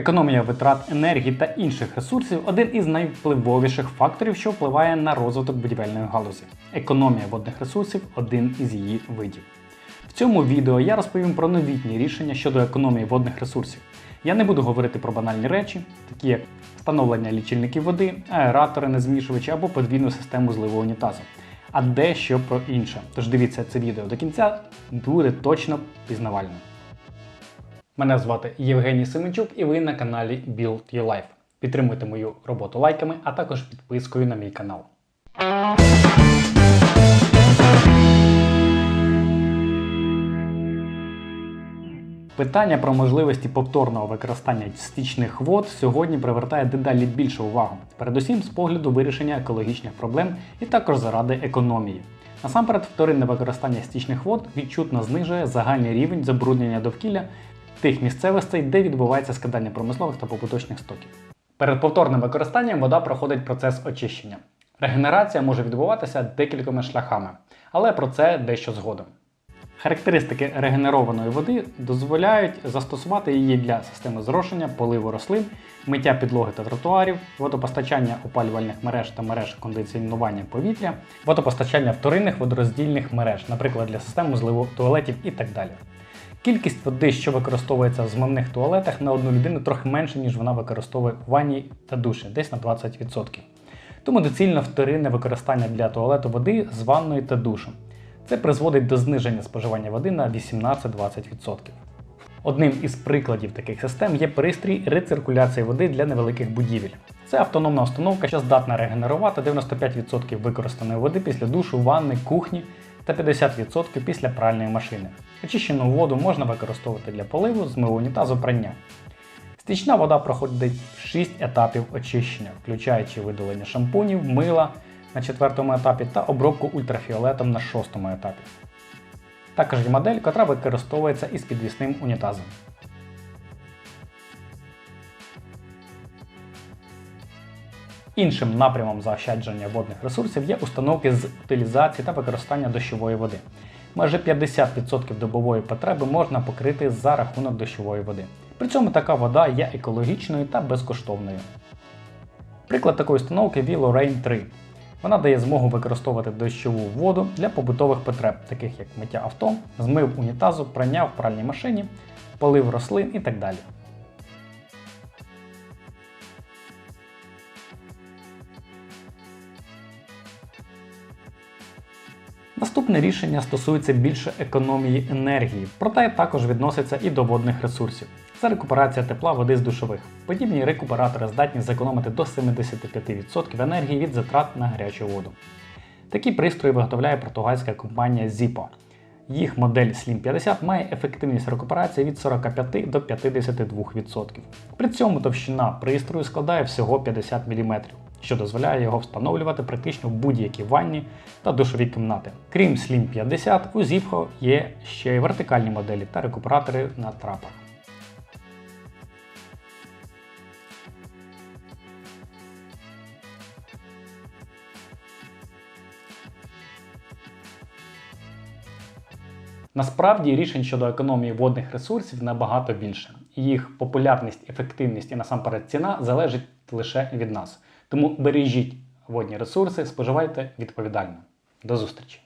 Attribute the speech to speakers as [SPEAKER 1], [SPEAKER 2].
[SPEAKER 1] Економія витрат енергії та інших ресурсів один із найвпливовіших факторів, що впливає на розвиток будівельної галузі. Економія водних ресурсів один із її видів. В цьому відео я розповім про новітні рішення щодо економії водних ресурсів. Я не буду говорити про банальні речі, такі як встановлення лічильників води, аератори, незмішувачі або подвійну систему зливу унітазу, а дещо про інше. Тож дивіться це відео до кінця, буде точно пізнавальним. Мене звати Євгеній Семенчук і ви на каналі Build Your Life. Підтримуйте мою роботу лайками, а також підпискою на мій канал. Питання про можливості повторного використання стічних вод сьогодні привертає дедалі більшу увагу, передусім з погляду вирішення екологічних проблем і також заради економії. Насамперед, вторинне використання стічних вод відчутно знижує загальний рівень забруднення довкілля тих місцевостей, де відбувається скидання промислових та побуточних стоків. Перед повторним використанням вода проходить процес очищення. Регенерація може відбуватися декількома шляхами, але про це дещо згодом. Характеристики регенерованої води дозволяють застосувати її для системи зрошення, поливу рослин, миття підлоги та тротуарів, водопостачання опалювальних мереж та мереж кондиціонування повітря, водопостачання вторинних водороздільних мереж, наприклад, для систем зливу туалетів і так далі. Кількість води, що використовується в змивних туалетах на одну людину, трохи менше, ніж вона використовує в ванні та душі, десь на 20%. Тому доцільно вторинне використання для туалету води з ванною та душем. Це призводить до зниження споживання води на 18-20%. Одним із прикладів таких систем є пристрій рециркуляції води для невеликих будівель. Це автономна установка, що здатна регенерувати 95% використаної води після душу, ванни, кухні та 50% після пральної машини. Очищену воду можна використовувати для поливу, змиву унітазу, прання. Стічна вода проходить 6 етапів очищення, включаючи видалення шампунів, мила на 4 етапі та обробку ультрафіолетом на 6 етапі. Також є модель, яка використовується із підвісним унітазом. Іншим напрямом заощадження водних ресурсів є установки з утилізації та використання дощової води. Майже 50% добової потреби можна покрити за рахунок дощової води. При цьому така вода є екологічною та безкоштовною. Приклад такої установки Vilo Rain 3. Вона дає змогу використовувати дощову воду для побутових потреб, таких як миття авто, змив унітазу, прання в пральній машині, полив рослин і так далі. Наступне рішення стосується більше економії енергії, проте також відноситься і до водних ресурсів. Це рекуперація тепла води з душових. Подібні рекуператори здатні зекономити до 75% енергії від затрат на гарячу воду. Такі пристрої виготовляє португальська компанія Zippo. Їх модель Slim 50 має ефективність рекуперації від 45 до 52%. При цьому товщина пристрою складає всього 50 мм, що дозволяє його встановлювати практично в будь-якій ванні та душовій кімнати. Крім Slim 50, у Zippo є ще й вертикальні моделі та рекуператори на трапах. Насправді рішень щодо економії водних ресурсів набагато більше. Їх популярність, ефективність і насамперед ціна залежить лише від нас. Тому бережіть водні ресурси, споживайте відповідально. До зустрічі!